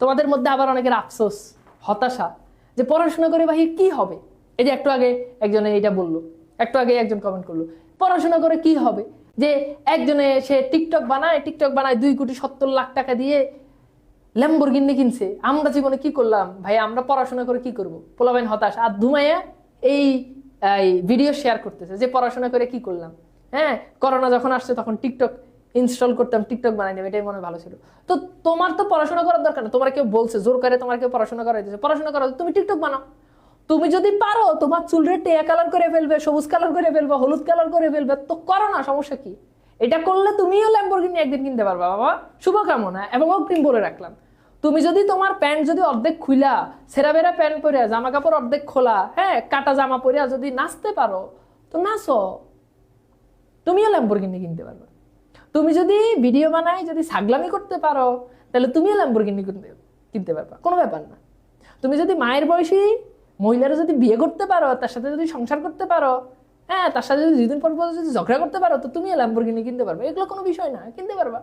তোমাদের মধ্যে আবার অনেকের আফসোস, হতাশা যে পড়াশোনা করে ভাই কি হবে? এই যে একটু আগে একজনে এটা বলল, একটু আগে একজন কমেন্ট করল, পড়াশোনা করে কি হবে? যে একজনে সে টিকটক বানায় টিকটক বানায় দুই কোটি সত্তর লাখ টাকা দিয়ে ল্যাম্বরগিনি কিনছে, আমরা জীবনে কি করলাম? ভাই, আমরা পড়াশোনা করে কি করব? পোলাবেন হতাশ। আর ধুমাইয়া এই ভিডিও শেয়ার করতেছে যে পড়াশোনা করে কি করলাম? হ্যাঁ করোনা যখন আসছে তখন টিকটক ইনস্টল করতাম টিকটক বানাই নেব এটাই মনে ভালো ছিল। তো তোমার তো পড়াশোনা করার দরকার না, তোমার কেউ বলছে, জোর করে তোমার কেউ পড়াশোনা করাই দিচ্ছে পড়াশোনা করো তুমি টিকটক বানাও। তুমি যদি পারো, তোমার চুলরে টেয়া কালার করে ফেলবে, সবুজ কালার করে ফেলবে, হলুদ কালার করে ফেলবে, তো করো না, সমস্যা কি? এটা করলে তুমিও ল্যাম্বরগিনি একদিন কিনতে পারবা, বাবা। শুভকামনা, এবং অগ্রিম বলে রাখলাম। তুমি যদি তোমার প্যান্ট যদি অর্ধেক খুলা সেরা বেরা প্যান্ট পরে জামা কাপড় অর্ধেক খোলা হ্যাঁ কাটা জামা পরে যদি নাচতে পারো, তো নাচো। তুমিও ল্যাম্বরগিনি কিনতে পারবে। তুমি যদি ভিডিও বানাই যদি সাগলামি করতে পারো, তাহলে তুমিও ল্যাম্বরগিনি কিনতে কিনতে পারবা। কোনো ব্যাপার না। তুমি যদি মায়ের বয়সী মহিলারা যদি বিয়ে করতে পারো, তার সাথে যদি সংসার করতে পারো হ্যাঁ তার সাথে যদি দুদিন পর পর যদি ঝগড়া করতে পারো, তো তুমিও ল্যাম্বরগিনি কিনতে পারবে। এগুলো কোনো বিষয় না, কিনতে পারবা।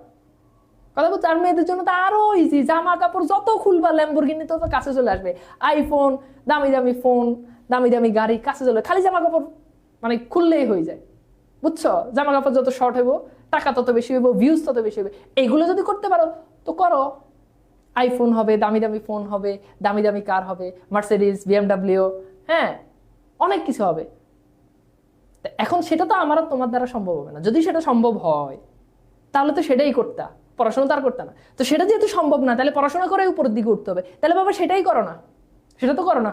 কথা বলতে আর মেয়েদের জন্য তো আরও ইজি জামা কাপড় যত খুলবা ল্যাম্বরগিনি তত কাছে চলে আসবে। আইফোন দামি দামি ফোন দামি দামি গাড়ি, কাছে চলে খালি জামা কাপড় মানে খুললেই হয়ে যায়। বুঝছ? জামা কাপড় যত শর্ট হইব টাকা তত বেশি হইব ভিউজ তত বেশি হবে এইগুলো যদি করতে পারো, তো করো। আইফোন হবে, দামি দামি ফোন হবে, দামি দামি কার হবে মার্সিডিজ বিএমডাব্লিউ হ্যাঁ অনেক কিছু হবে। এখন সেটা তো আমার আর তোমার দ্বারা সম্ভব হবে না। যদি সেটা সম্ভব হয়, তাহলে তো সেটাই করতা। পড়াশোনা তো আর করতে না। তো সেটা যেহেতু সম্ভব না, তাহলে পড়াশোনা করে উপরের দিকে উঠতে হবে। তাহলে বাবা সেটাই করো না। সেটা তো করো না।